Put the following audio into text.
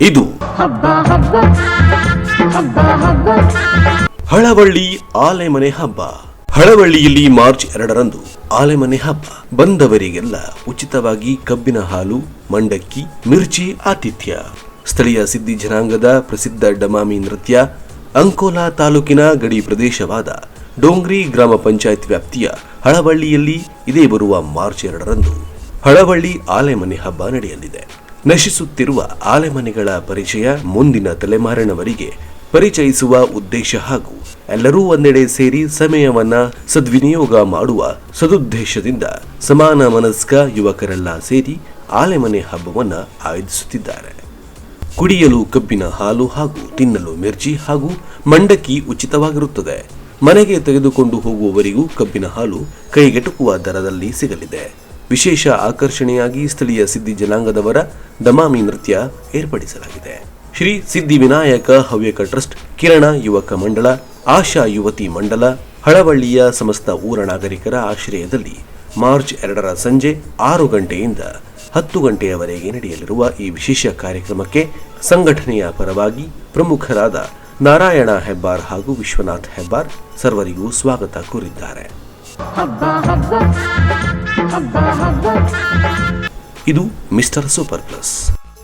ಇದು ಹಳವಳ್ಳಿ ಆಲೆಮನೆ ಹಬ್ಬ. ಹಳವಳ್ಳಿಯಲ್ಲಿ ಮಾರ್ಚ್ ಎರಡರಂದು ಆಲೆಮನೆ ಹಬ್ಬ. ಬಂದವರಿಗೆಲ್ಲ ಉಚಿತವಾಗಿ ಕಬ್ಬಿನ ಹಾಲು, ಮಂಡಕ್ಕಿ, ಮಿರ್ಚಿ, ಆತಿಥ್ಯ. ಸ್ಥಳೀಯ ಸಿದ್ಧಿ ಜನಾಂಗದ ಪ್ರಸಿದ್ಧ ಡಮಾಮಿ ನೃತ್ಯ ಅಂಕೋಲಾ ತಾಲೂಕಿನ ಗಡಿ ಪ್ರದೇಶವಾದ ಡೋಂಗ್ರಿ ಗ್ರಾಮ ಪಂಚಾಯತ್ ವ್ಯಾಪ್ತಿಯ ಹಳವಳ್ಳಿಯಲ್ಲಿ ಇದೇ ಬರುವ ಮಾರ್ಚ್ ಎರಡರಂದು ಹಳವಳ್ಳಿ ಆಲೆಮನೆ ಹಬ್ಬ ನಡೆಯಲಿದೆ. ನಶಿಸುತ್ತಿರುವ ಆಲೆಮನೆಗಳ ಪರಿಚಯ ಮುಂದಿನ ತಲೆಮಾರಿನವರಿಗೆ ಪರಿಚಯಿಸುವ ಉದ್ದೇಶ ಹಾಗೂ ಎಲ್ಲರೂ ಒಂದೆಡೆ ಸೇರಿ ಸಮಯವನ್ನ ಸದ್ವಿನಿಯೋಗ ಮಾಡುವ ಸದುದ್ದೇಶದಿಂದ ಸಮಾನ ಮನಸ್ಕ ಯುವಕರೆಲ್ಲ ಸೇರಿ ಆಲೆಮನೆ ಹಬ್ಬವನ್ನ ಆಯೋಜಿಸುತ್ತಿದ್ದಾರೆ. ಕುಡಿಯಲು ಕಬ್ಬಿನ ಹಾಲು ಹಾಗೂ ತಿನ್ನಲು ಮಿರ್ಚಿ ಹಾಗೂ ಮಂಡಕ್ಕಿ ಉಚಿತವಾಗಿರುತ್ತದೆ. ಮನೆಗೆ ತೆಗೆದುಕೊಂಡು ಹೋಗುವವರಿಗೂ ಕಬ್ಬಿನ ಹಾಲು ಕೈಗೆಟುಕುವ ದರದಲ್ಲಿ ಸಿಗಲಿದೆ. ವಿಶೇಷ ಆಕರ್ಷಣೆಯಾಗಿ ಸ್ಥಳೀಯ ಸಿದ್ಧಿ ಜನಾಂಗದವರ ದಮಾಮಿ ನೃತ್ಯ ಏರ್ಪಡಿಸಲಾಗಿದೆ. ಶ್ರೀ ಸಿದ್ಧಿ ವಿನಾಯಕ ಹವ್ಯಕ ಟ್ರಸ್ಟ್, ಕಿರಣ ಯುವಕ ಮಂಡಳ ಆಶಾ ಯುವತಿ ಮಂಡಲ, ಹಳವಳ್ಳಿಯ ಸಮಸ್ತ ಊರ ನಾಗರಿಕರ ಆಶ್ರಯದಲ್ಲಿ ಮಾರ್ಚ್ ಎರಡರ ಸಂಜೆ ಆರು ಗಂಟೆಯಿಂದ ಹತ್ತು ಗಂಟೆಯವರೆಗೆ ನಡೆಯಲಿರುವ ಈ ವಿಶೇಷ ಕಾರ್ಯಕ್ರಮಕ್ಕೆ ಸಂಘಟನೆಯ ಪರವಾಗಿ ಪ್ರಮುಖರಾದ ನಾರಾಯಣ ಹೆಬ್ಬಾರ್ ಹಾಗೂ ವಿಶ್ವನಾಥ್ ಹೆಬ್ಬಾರ್ ಸರ್ವರಿಗೂ ಸ್ವಾಗತ ಕೋರಿದ್ದಾರೆ. ಇದು ಮಿಸ್ಟರ್ ಸೂಪರ್ ಪ್ಲಸ್.